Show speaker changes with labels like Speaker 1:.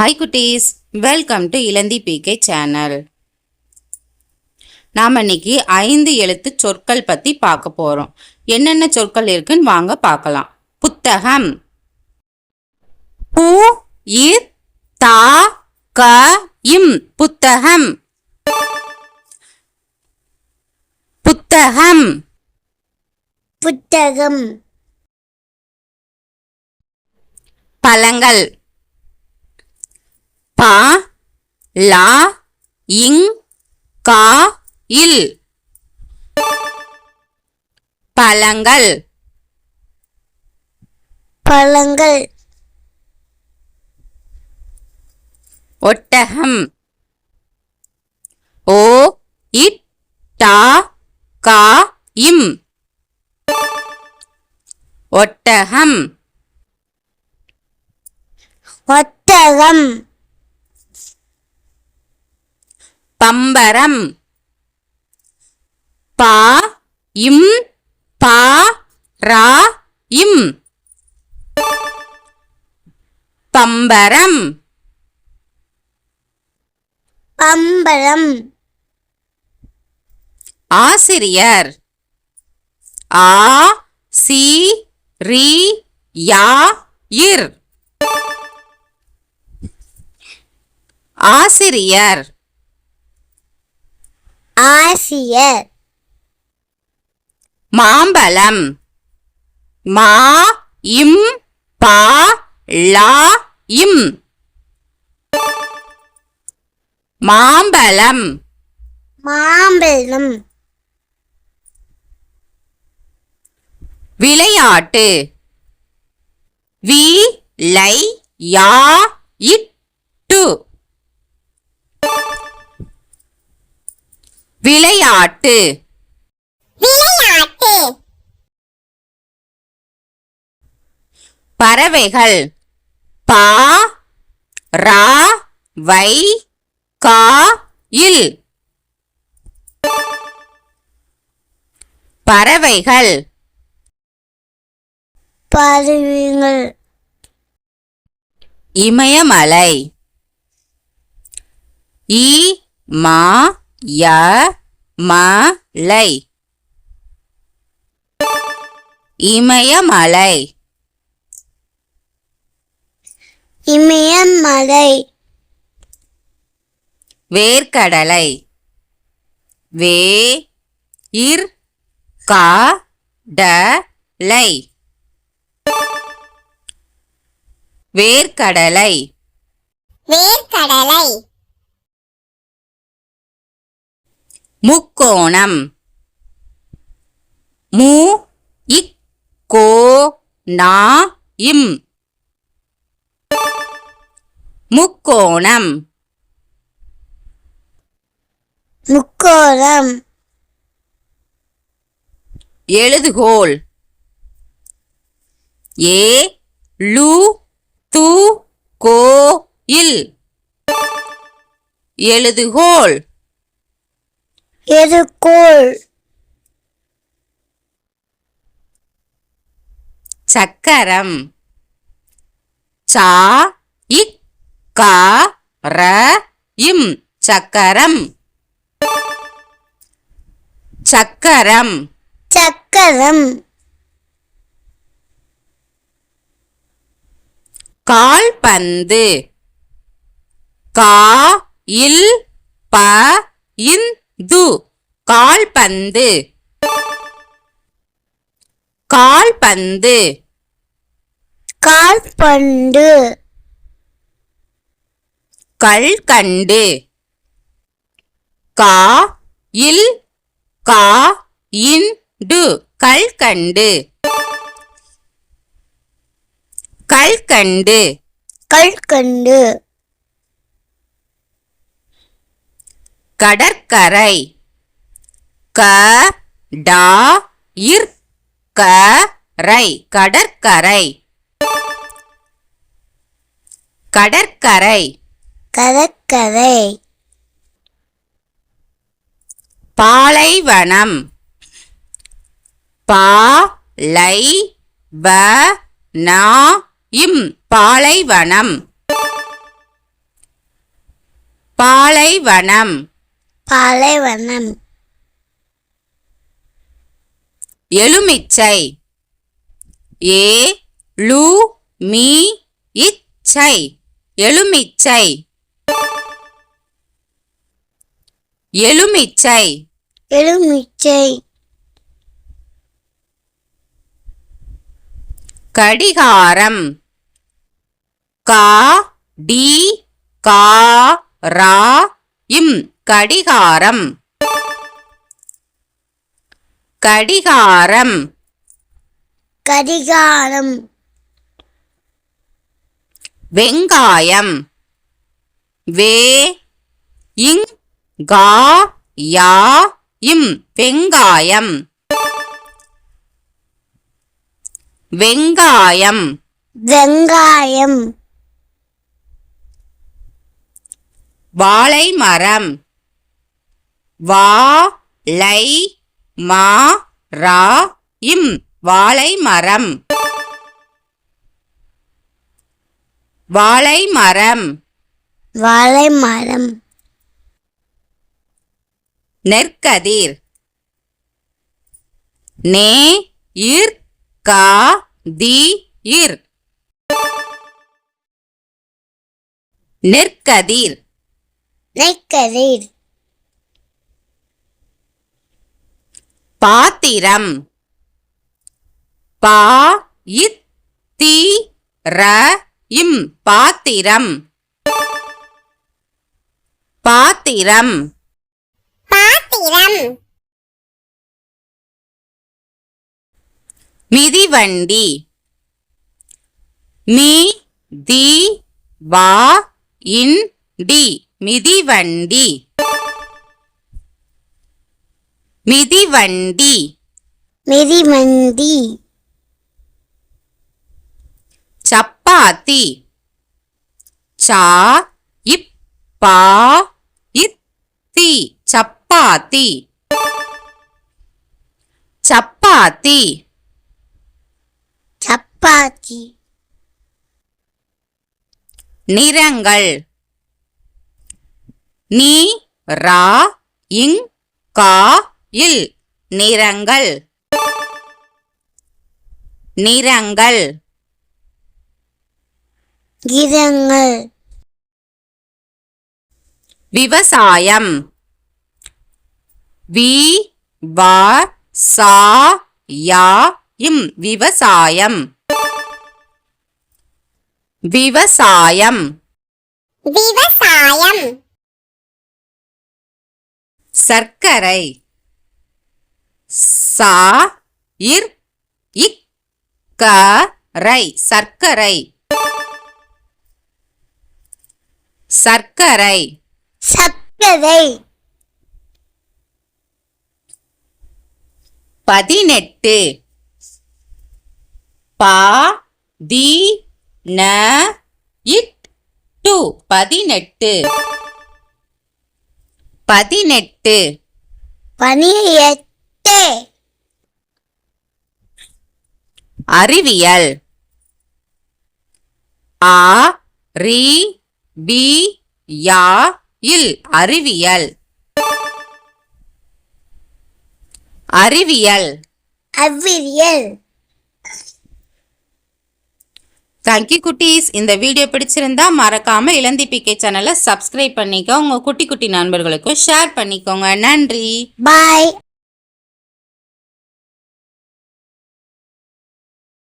Speaker 1: Hi குட்டீஸ். Welcome to Ilanthi PK channel நாம் இன்னைக்கு ஐந்து எழுத்து சொற்கள் பற்றி பார்க்க போகிறோம் என்னென்ன சொற்கள் இருக்குன்னு வாங்க பார்க்கலாம். புத்தகம். பு இர் தா க இம். புத்தகம். புத்தகம்.
Speaker 2: புத்தகம்.
Speaker 1: பழங்கள். பா லா இங் கா இல். பழங்கள்.
Speaker 2: பழங்கள்.
Speaker 1: ஒட்டகம். ஓ இட் டா கா இம். ஒட்டகம்.
Speaker 2: ஒட்டகம்.
Speaker 1: பம்பரம். பா இம் பா ரா இம். பம்பரம்.
Speaker 2: பம்பரம்.
Speaker 1: ஆசிரியர். ஆ சி ரி யா இர். ஆசிரியர்.
Speaker 2: ஆசியர்.
Speaker 1: மாம்பழம். மா இம் பா லா இம். மாம்பழம்.
Speaker 2: மாம்பழம்.
Speaker 1: விளையாட்டு. வி லை யா இட்டு விளையாட்டு
Speaker 2: விளையாட்டு.
Speaker 1: பறவைகள். பா ரா வை கா இல். பறவைகள்.
Speaker 2: பறவைகள்.
Speaker 1: இமயமலை. இ மா ய மலை. இமயமலை.
Speaker 2: இமயமலை.
Speaker 1: வேர்க்கடலை. வே இர் கா ட லை. வேர்க்கடலை.
Speaker 2: வேர்க்கடலை.
Speaker 1: முக்கோணம். மு இக் கோ நா இம். முக்கோணம்.
Speaker 2: முக்கோணம்.
Speaker 1: எழுதுகோல் ஏ லு து கோ இல். எழுதுகோல்
Speaker 2: எருக்கோள்
Speaker 1: சக்கரம். சா இக் கா ர இம் சக்கரம். சக்கரம்.
Speaker 2: சக்கரம்.
Speaker 1: கால்பந்து கா இல் ப இந்து கால்பந்து கால்பந்து
Speaker 2: கால்பந்து
Speaker 1: கல்கண்டு கா இல் கா இண்டு கல்கண்டு கல்கண்டு
Speaker 2: கல்கண்டு
Speaker 1: கடற்கரை. க டா இர் க ரை கடற்கரை. கடற்கரை.
Speaker 2: கடற்கரை.
Speaker 1: பாலைவனம். பா லை வ நா இம் பாலைவனம். பாலைவனம்.
Speaker 2: பாலைவனம்.
Speaker 1: எலுமிச்சை ஏ லு மீ இச்சை. எலுமிச்சை எலுமிச்சை
Speaker 2: எலுமிச்சை
Speaker 1: கடிகாரம். கா டி கா ரா இம். கடிகாரம். கடிகாரம்.
Speaker 2: கடிகாரம்.
Speaker 1: வெங்காயம். வே இங் கா யா இம் வெங்காயம். வெங்காயம்.
Speaker 2: வெங்காயம்.
Speaker 1: வாழை மரம் வா லை மா ரா இம் வாழை மரம் வாழை மரம்
Speaker 2: வாழை மரம்
Speaker 1: நெற்கதிர். நே இர் கா தி இர் நெற்கதிர்.
Speaker 2: நெற்கதிர்.
Speaker 1: பாத்திரம். பா இத் தி ர இம் பாத்திரம். பாத்திரம்.
Speaker 2: பாத்திரம்.
Speaker 1: மிதிவண்டி. மீ தி வா இன் டி மிதிவண்டி. மிதிவண்டி.
Speaker 2: மிதிவண்டி.
Speaker 1: சப்பாத்தி. சா இப் பா இத் தி. சப்பாத்தி. சப்பாத்தி.
Speaker 2: சப்பாத்தி.
Speaker 1: நிறங்கள். நீ ரா இங் கா இல் நிறங்கள். நிறங்கள்.
Speaker 2: கீதங்கள்
Speaker 1: விவசாயம். வி வா சா யா இம் விவசாயம். விவசாயம்.
Speaker 2: விவசாயம்.
Speaker 1: சர்க்கரை. சா இர் இக் க ரை சர்க்கரை. சர்க்கரை.
Speaker 2: சர்க்கரை.
Speaker 1: பதினெட்டு. பா தி ந இட் டு பதினெட்டு. பதினெட்டு.
Speaker 2: பனியெட்டு
Speaker 1: அறிவியல். ஆ ரி பி யா இல். அறிவியல். அறிவியல்.
Speaker 2: அவ்வியல்.
Speaker 1: தேங்க்யூ குட்டீஸ். இந்த வீடியோ பிடிச்சிருந்தா மறக்காம இளந்தி பிகே சேனலை சப்ஸ்கிரைப் பண்ணிக்கோ. உங்க குட்டி குட்டி நண்பர்களுக்கும் ஷேர் பண்ணிக்கோங்க. நன்றி.
Speaker 2: பாய்